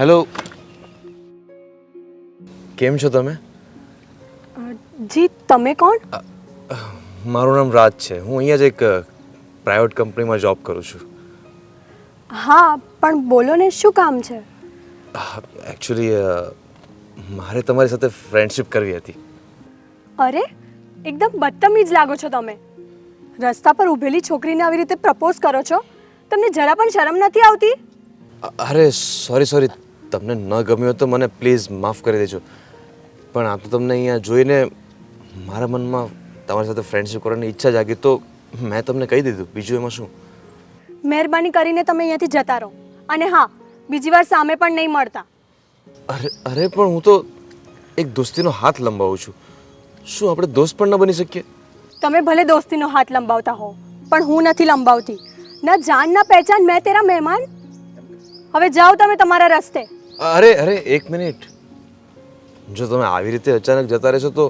Hello. કેમ છો તમે? જી તમે કોણ? મારું નામ રાજ છે. હું અહીંયા જ એક પ્રાઇવેટ કંપનીમાં જોબ કરું છું. હા પણ બોલો ને શું કામ છે? એકચ્યુઅલી મારે તમારી સાથે ફ્રેન્ડશિપ કરવી હતી. અરે એકદમ બદતમીજ લાગો છો તમે. રસ્તા પર ઊભેલી છોકરીને આવી રીતે પ્રપોઝ કરો છો? તમને જરા પણ શરમ નથી આવતી? અરે સોરી સોરી તમને ન ગમ્યું તો મને પ્લીઝ માફ કરી દેજો. પણ આ તો તમને અહીંયા જોઈને મારા મનમાં તમારી સાથે ફ્રેન્ડશિપ કરવાની ઈચ્છા જાગી તો મેં તમને કહી દીધું. બીજું એમાં શું? મહેરબાની કરીને તમે અહીંયાથી જતા રહો. અને હા બીજી વાર સામે પણ નહીં મળતા. અરે અરે પણ હું તો એક દોસ્તીનો હાથ લંબાવું છું. શું આપણે દોસ્ત પણ ન બની શકીએ? તમે ભલે દોસ્તીનો હાથ લંબાવતા હો પણ હું નથી લંબાવતી. ના જાન ના પહેચાન મેં તેરા મહેમાન. હવે જાઓ તમે તમારા રસ્તે. અરે અરે એક મિનિટ. જો તમે આવી રીતે અચાનક જતા રહેશો તો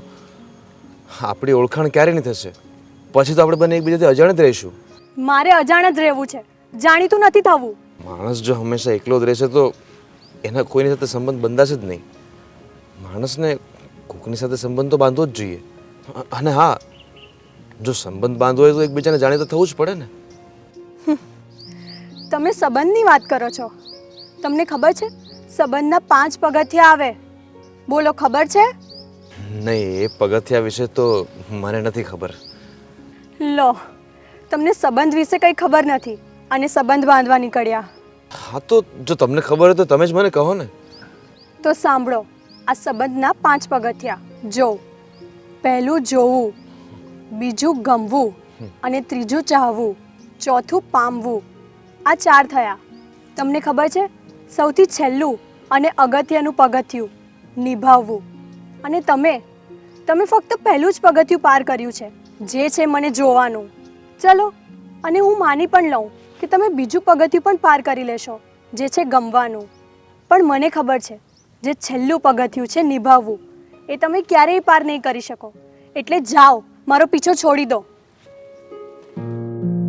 આપણી ઓળખાણ ક્યારે નહીં થશે? પછી તો આપણે બંને એકબીજાથી અજાણ જ રહીશું. મારે અજાણ જ રહેવું છે. જાણીતું નથી થવું. માણસ જો હંમેશા એકલો જ રહેશે તો એના કોઈની સાથે સંબંધ બંધાશે જ નહીં. માણસને કોકની સાથે સંબંધ તો બાંધવો જ જોઈએ. અને હા જો સંબંધ બાંધવો હોય તો એકબીજાને જાણીતા થવું જ પડે ને. તમે સંબંધની વાત કરો છો. તમને ખબર છે? સંબંધના પાંચ પગથિયા આવે. બોલો ખબર છે? નહીં એ પગથિયા વિશે તો મને નથી ખબર. લો તમને સંબંધ વિશે કંઈ ખબર નથી અને સંબંધ બાંધવા નીકળ્યા. હા તો જો તમને ખબર હોય તો તમે જ મને કહો ને. તો સાંભળો આ સંબંધના પાંચ પગથિયા. જો પહેલું જોવું બીજું ગમવું અને ત્રીજું ચાહવું ચોથું પામવું. આ ચાર થયા. તમને ખબર છે? સૌથી છેલ્લું અને અગત્યનું પગથિયું નિભાવવું. અને તમે તમે ફક્ત પહેલું જ પગથિયું પાર કર્યું છે, જે છે મને જોવાનું. ચલો, અને હું માની પણ લઉં કે તમે બીજું પગથિયું પણ પાર કરી લેશો, જે છે ગમવાનું. પણ મને ખબર છે, જે છેલ્લું પગથિયું છે નિભાવવું, એ તમે ક્યારેય પાર નહીં કરી શકો. એટલે જાઓ, મારો પીછો છોડી દો.